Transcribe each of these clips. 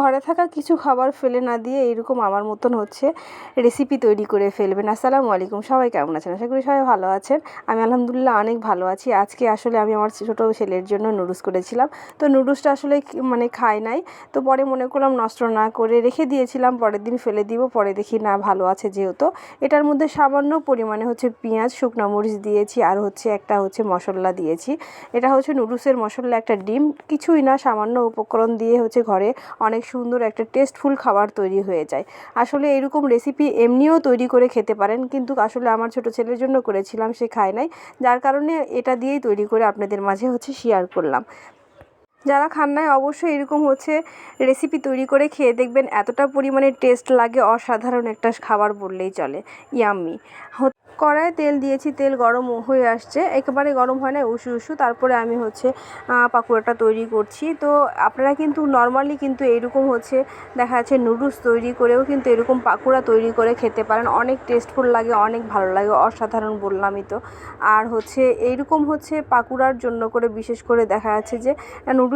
ঘরে থাকা কিছু খাবার ফেলে না দিয়ে এইরকম আমার মতন হচ্ছে রেসিপি তৈরি করে ফেলবেন। আসসালামু আলাইকুম, সবাই কেমন আছেন? আশা করি সবাই ভালো আছেন। আমি আলহামদুলিল্লাহ অনেক ভালো আছি। আজকে আসলে আমি আমার ছোটো ছেলের জন্য নুডলস করেছিলাম। তো নুডলসটা আসলে মানে খাই নাই। তো পরে মনে করলাম নষ্ট না করে রেখে দিয়েছিলাম, পরের দিন ফেলে দিব, পরে দেখি না, ভালো আছে যেহেতু। এটার মধ্যে সামান্য পরিমাণে হচ্ছে পেঁয়াজ, শুকনো মরিচ দিয়েছি, আর হচ্ছে একটা হচ্ছে মশলা দিয়েছি। এটা হচ্ছে নুডলসের মশলা, একটা ডিম। কিছুই না, সামান্য উপকরণ দিয়ে হচ্ছে ঘরে অনেক সুন্দর একটা টেস্টফুল খাবার তৈরি হয়ে যায়। আসলে এরকম রেসিপি এমনিও তৈরি করে খেতে পারেন, কিন্তু আসলে আমার ছোট ছেলের জন্য করেছিলাম, সে খায় নাই। যার কারণে এটা দিয়েই তৈরি করে আপনাদের মাঝে হচ্ছে শেয়ার করলাম। যারা খান নাই, অবশ্যই এরকম হচ্ছে রেসিপি তৈরি করে খেয়ে দেখবেন এতটা পরিমাণে টেস্ট লাগে, অসাধারণ একটা খাবার বললেই চলে। ইয়াম্মি কড়াইয়ে তেল দিয়েছি, তেল গরম হয়ে আসছে। একেবারে গরম হয় না উশু উশু তারপরে আমি হচ্ছে পাকোড়াটা তৈরি করছি। তো আপনারা কিন্তু নর্মালি কিন্তু এরকম হচ্ছে, দেখা যাচ্ছে নুডলস তৈরি করেও কিন্তু এরকম পাকোড়া তৈরি করে খেতে পারেন। অনেক টেস্টফুল লাগে, অনেক ভালো লাগে, অসাধারণ বললামই তো আর হচ্ছে, এইরকম হচ্ছে পাকুড়ার জন্য করে বিশেষ করে দেখা যাচ্ছে যে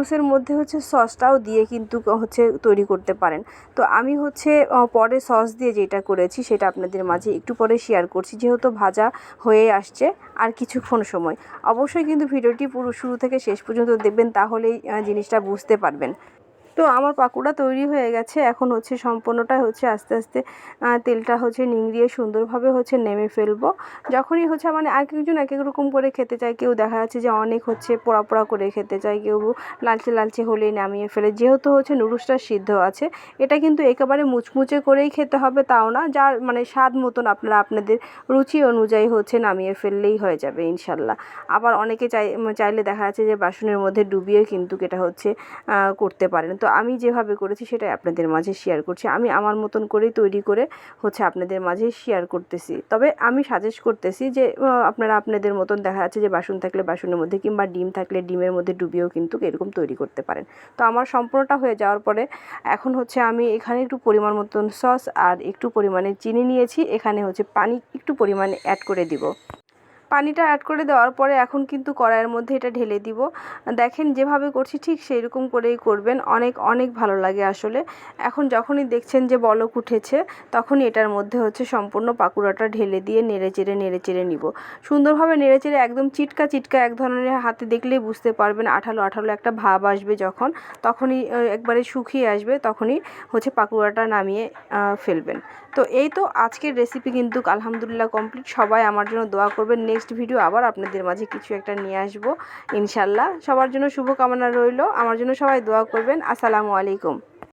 নুডলসের মধ্যে হচ্ছে সসটাও দিয়ে কিন্তু হচ্ছে তৈরি করতে পারেন। তো আমি হচ্ছে পরে সস দিয়ে যেটা করেছি সেটা আপনাদের মাঝে একটু পরে শেয়ার করছি। যেহেতু ভাজা হয়ে আসছে আর কিছুক্ষণ সময়। অবশ্যই কিন্তু ভিডিওটি পুরো শুরু থেকে শেষ পর্যন্ত দেখবেন, তাহলেই জিনিসটা বুঝতে পারবেন। তো আমার পাকোড়া তৈরি হয়ে গেছে। এখন হচ্ছে সম্পূর্ণটা হচ্ছে আস্তে আস্তে তেলটা হচ্ছে নিংড়িয়ে সুন্দরভাবে হচ্ছে নেমে ফেলব। যখনই হচ্ছে মানে এক একজন এক এক রকম করে খেতে চায়, কেউ দেখা যাচ্ছে যে অনেক হচ্ছে পোড়া পোড়া করে খেতে চায়, কেউ লালচে লালচে হলেই নামিয়ে ফেলে। যেহেতু হচ্ছে নুডলসটা সিদ্ধ আছে, এটা কিন্তু একেবারে মুচমুচে করেই খেতে হবে তাও না, যার মানে স্বাদ মতন আপনারা আপনাদের রুচি অনুযায়ী হচ্ছে নামিয়ে ফেললেই হয়ে যাবে ইনশাল্লাহ। আবার অনেকে চাই, চাইলে দেখা যাচ্ছে যে বাসনের মধ্যে ডুবিয়ে কিন্তু এটা হচ্ছে করতে পারেন। তো আমি যেভাবে করেছি সেটাই আপনাদের মাঝে শেয়ার করছি। আমি আমার মতন করেই তৈরি করে হচ্ছে আপনাদের মাঝে শেয়ার করতেছি। তবে আমি সাজেস্ট করতেছি যে আপনারা আপনাদের মতন দেখা যাচ্ছে যে বাসন থাকলে বাসনের মধ্যে কিংবা ডিম থাকলে ডিমের মধ্যে ডুবিয়েও কিন্তু এরকম তৈরি করতে পারেন। তো আমার সম্পূর্ণটা হয়ে যাওয়ার পরে এখন হচ্ছে আমি এখানে একটু পরিমাণ মতন সস আর একটু পরিমাণে চিনি নিয়েছি। এখানে হচ্ছে পানি একটু পরিমাণে অ্যাড করে দিব। পানিটা অ্যাড করে দেওয়ার পরে এখন কিন্তু কড়াইয়ের মধ্যে এটা ঢেলে দিব। দেখেন যেভাবে করছি ঠিক সেই রকম করেই করবেন, অনেক অনেক ভালো লাগে আসলে। এখন যখনই দেখছেন যে বলক উঠেছে, তখনই এটার মধ্যে হচ্ছে সম্পূর্ণ পাকুড়াটা ঢেলে দিয়ে নেড়ে চেড়ে নেড়ে চেড়ে নিব। সুন্দরভাবে নেড়ে চেড়ে একদম চিটকা চিটকা এক ধরনের হাতে দেখলেই বুঝতে পারবেন, আঠালো আঠালো একটা ভাব আসবে যখন, তখনই একবারে শুকিয়ে আসবে, তখনই হচ্ছে পাকুড়াটা নামিয়ে ফেলবেন। তো এই তো আজকের রেসিপি কিন্তু আলহামদুলিল্লাহ কমপ্লিট সবাই আমার জন্য দোয়া করবেন। নেক্সট ভিডিও আবার আপনাদের মাঝে কিছু একটা নিয়ে আসব, ইনশাল্লাহ। সবার জন্য শুভকামনা রইল। আমার জন্য সবাই দোয়া করবেন। আসসালামু আলাইকুম।